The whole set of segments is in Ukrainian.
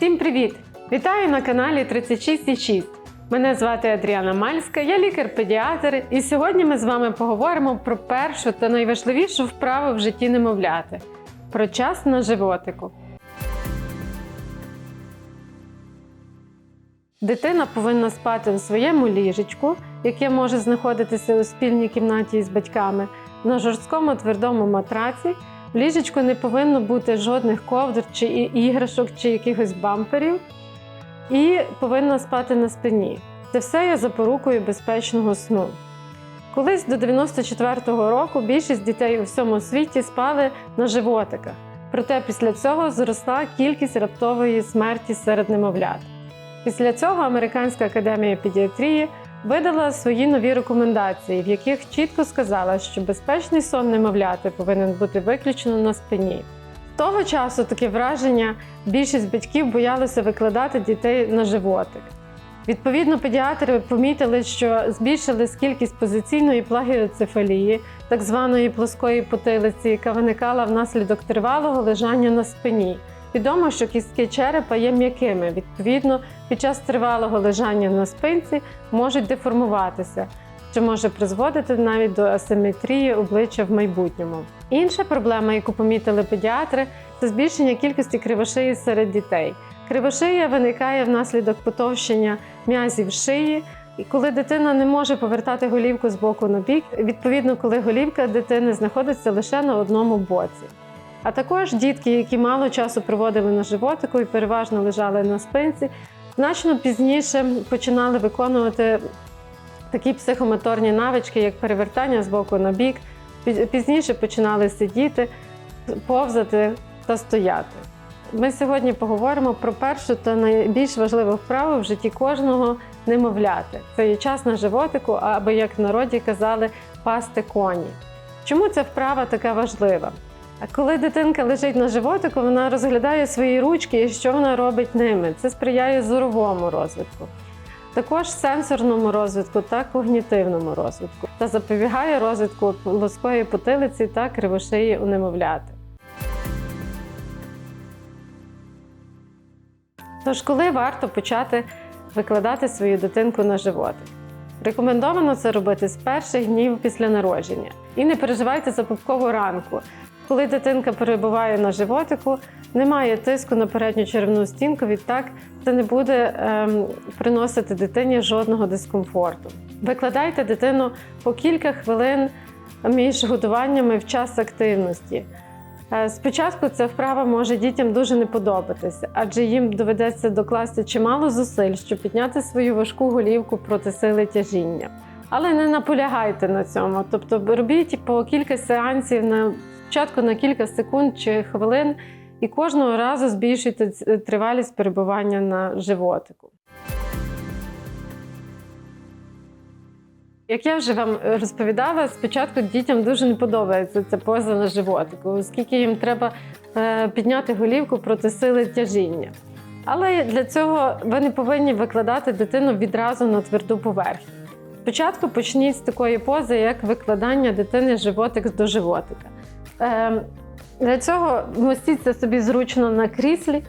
Всім привіт! Вітаю на каналі 36,6. Мене звати Адріана Мальська, я лікар-педіатр, і сьогодні ми з вами поговоримо про першу та найважливішу вправу в житті немовляти про час на животику. Дитина повинна спати у своєму ліжечку, яке може знаходитися у спільній кімнаті з батьками, на жорсткому твердому матраці. В ліжечку не повинно бути жодних ковдр чи іграшок, чи якихось бамперів, і повинна спати на спині. Це все є запорукою безпечного сну. Колись до 94-го року більшість дітей у всьому світі спали на животиках. Проте після цього зросла кількість раптової смерті серед немовлят. Після цього Американська академія педіатрії видала свої нові рекомендації, в яких чітко сказала, що безпечний сон немовляти повинен бути виключено на спині. З того часу таке враження більшість батьків боялися викладати дітей на животик. Відповідно, педіатри помітили, що збільшилась кількість позиційної плагіоцефалії, так званої плоскої потилиці, яка виникала внаслідок тривалого лежання на спині. Відомо, що кістки черепа є м'якими. Відповідно, під час тривалого лежання на спинці можуть деформуватися, що може призводити навіть до асиметрії обличчя в майбутньому. Інша проблема, яку помітили педіатри, це збільшення кількості кривошиї серед дітей. Кривошия виникає внаслідок потовщення м'язів шиї. І коли дитина не може повертати голівку з боку на бік, відповідно, коли голівка дитини знаходиться лише на одному боці. А також дітки, які мало часу проводили на животику і переважно лежали на спинці, значно пізніше починали виконувати такі психомоторні навички, як перевертання з боку на бік. Піз- Пізніше починали сидіти, повзати та стояти. Ми сьогодні поговоримо про першу та найбільш важливу вправу в житті кожного немовляти. Це є час на животику, або як в народі казали, пасти коні. Чому ця вправа така важлива? Коли дитинка лежить на животику, вона розглядає свої ручки і що вона робить ними. Це сприяє зоровому розвитку, також сенсорному розвитку та когнітивному розвитку та запобігає розвитку плоскої потилиці та кривошиї у немовляти. Тож, коли варто почати викладати свою дитинку на животик? Рекомендовано це робити з перших днів після народження. І не переживайте за пупкову ранку. Коли дитинка перебуває на животику, немає тиску на передню черевну стінку, відтак це не буде ем, приносити дитині жодного дискомфорту. Викладайте дитину по кілька хвилин між годуваннями в час активності. Е, Спочатку ця вправа може дітям дуже не подобатися, адже їм доведеться докласти чимало зусиль, щоб підняти свою важку голівку проти сили тяжіння. Але не наполягайте на цьому. Тобто робіть по кілька сеансів на спочатку на кілька секунд чи хвилин, і кожного разу збільшуйте тривалість перебування на животику. Як я вже вам розповідала, спочатку дітям дуже не подобається ця поза на животику, оскільки їм треба е, підняти голівку проти сили тяжіння. Але для цього ви не повинні викладати дитину відразу на тверду поверхню. Спочатку почніть з такої пози, як викладання дитини животик до животика. Е, Для цього вмостіться собі зручно на кріслі.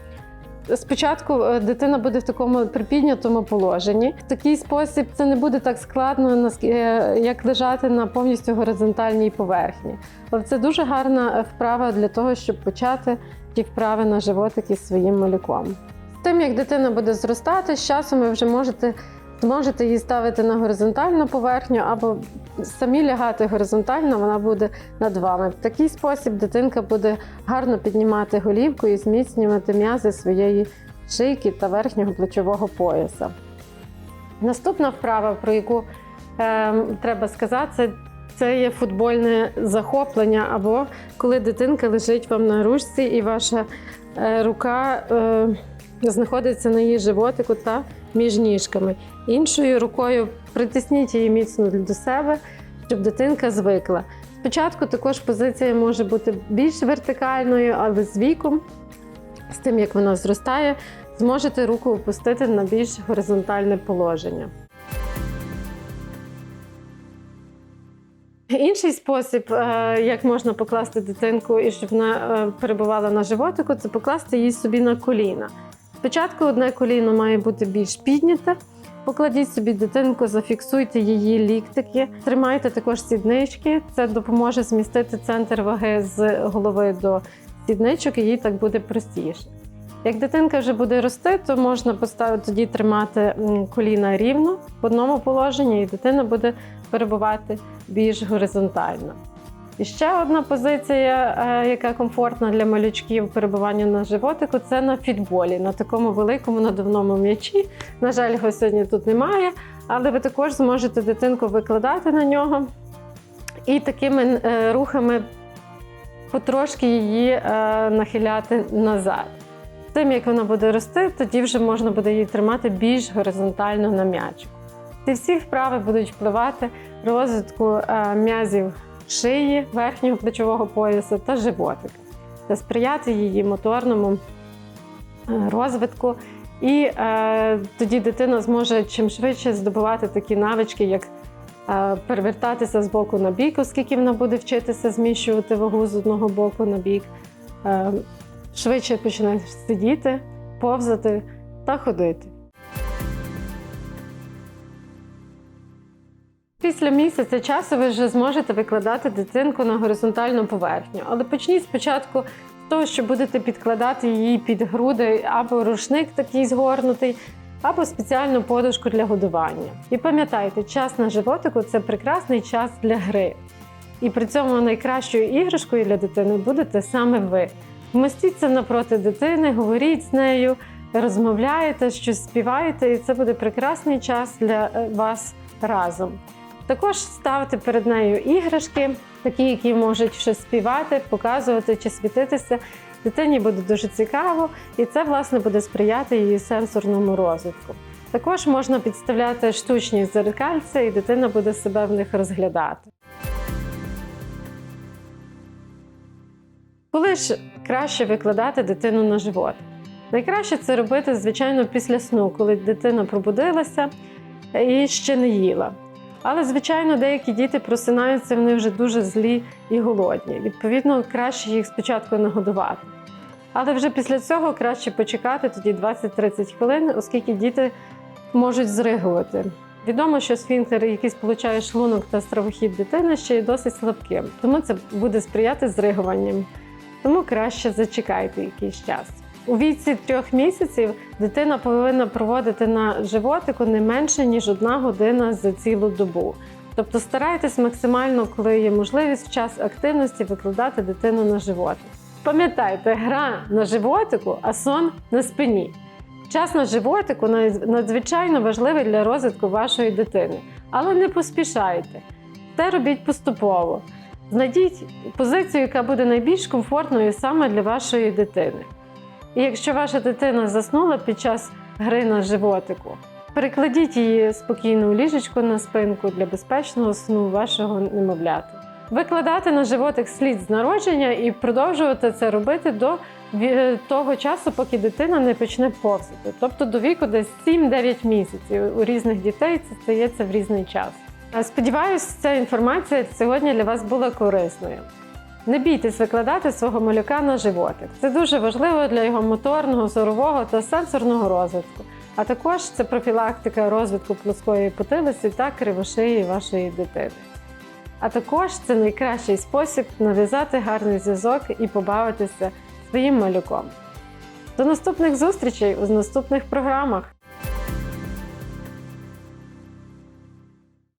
Спочатку е, дитина буде в такому припіднятому положенні. В такий спосіб це не буде так складно, е, як лежати на повністю горизонтальній поверхні. Але це дуже гарна е, вправа для того, щоб почати ті вправи на животик із своїм малюком. З тим, як дитина буде зростати, з часом ви вже можете, зможете її ставити на горизонтальну поверхню або самі лягати горизонтально, вона буде над вами. В такий спосіб дитинка буде гарно піднімати голівку і зміцнювати м'язи своєї шийки та верхнього плечового пояса. Наступна вправа, про яку е, треба сказати, це є футбольне захоплення, або коли дитинка лежить вам на ручці і ваша е, рука е, знаходиться на її животику та між ніжками. Іншою рукою притисніть її міцно до себе, щоб дитинка звикла. Спочатку також позиція може бути більш вертикальною, але з віком, з тим як вона зростає, зможете руку опустити на більш горизонтальне положення. Інший спосіб, е, як можна покласти дитинку і щоб вона е, перебувала на животику, це покласти її собі на коліна. Спочатку одне коліно має бути більш підняте. Покладіть собі дитинку, зафіксуйте її ліктики, тримайте також сіднички. Це допоможе змістити центр ваги з голови до сідничок, і їй так буде простіше. Як дитинка вже буде рости, то можна поставити тоді тримати коліна рівно в одному положенні, і дитина буде перебувати більш горизонтально. І ще одна позиція, е, яка комфортна для малючків перебування на животику, це на фітболі, на такому великому надувному м'ячі. На жаль, його сьогодні тут немає, але ви також зможете дитинку викладати на нього і такими е, рухами потрошки її е, нахиляти назад. Тим, як вона буде рости, тоді вже можна буде її тримати більш горизонтально на м'ячику. Ці всі вправи будуть впливати розвитку м'язів шиї, верхнього плечового поясу та животика та сприяти її моторному е, розвитку. І е, тоді дитина зможе чим швидше здобувати такі навички, як е, перевертатися з боку на бік, оскільки вона буде вчитися зміщувати вагу з одного боку на бік, е, швидше почне сидіти, повзати та ходити. Після місяця часу ви вже зможете викладати дитинку на горизонтальну поверхню, але почніть спочатку з того, що будете підкладати її під груди або рушник такий згорнутий, або спеціальну подушку для годування. І пам'ятайте, час на животику це прекрасний час для гри. І при цьому найкращою іграшкою для дитини будете саме ви. Вмостіться напроти дитини, говоріть з нею, розмовляєте, щось співаєте, і це буде прекрасний час для е, вас разом. Також ставте перед нею іграшки, такі, які можуть щось співати, показувати чи світитися. Дитині буде дуже цікаво, і це власне буде сприяти її сенсорному розвитку. Також можна підставляти штучні зеркальця, і дитина буде себе в них розглядати. Коли ж краще викладати дитину на живот? Найкраще це робити, звичайно, після сну, коли дитина пробудилася і ще не їла. Але, звичайно, деякі діти просинаються, вони вже дуже злі і голодні. Відповідно, краще їх спочатку нагодувати. Але вже після цього краще почекати тоді 20-30 хвилин, оскільки діти можуть зригувати. Відомо, що сфінктер, який сполучає шлунок та стравохід дитини, ще є досить слабким, тому це буде сприяти зригуванням. Тому краще зачекайте якийсь час. У віці трьох місяців дитина повинна проводити на животику не менше ніж одна година за цілу добу. Тобто старайтесь максимально, коли є можливість, в час активності викладати дитину на животик. Пам'ятайте, гра на животику, а сон на спині. Час на животику надзвичайно важливий для розвитку вашої дитини, але не поспішайте. Це робіть поступово. Знайдіть позицію, яка буде найбільш комфортною саме для вашої дитини. І якщо ваша дитина заснула під час гри на животику, перекладіть її спокійно у ліжечко на спинку для безпечного сну вашого немовляти. Викладати на животик слід з народження і продовжувати це робити до того часу, поки дитина не почне повзати, тобто до віку десь 7-9 місяців. У різних дітей це стається в різний час. Сподіваюсь, ця інформація сьогодні для вас була корисною. Не бійтесь викладати свого малюка на животик. Це дуже важливо для його моторного, зорового та сенсорного розвитку. А також це профілактика розвитку плоскої потилиці та кривошиї вашої дитини. А також це найкращий спосіб нав'язати гарний зв'язок і побавитися своїм малюком. До наступних зустрічей у наступних програмах!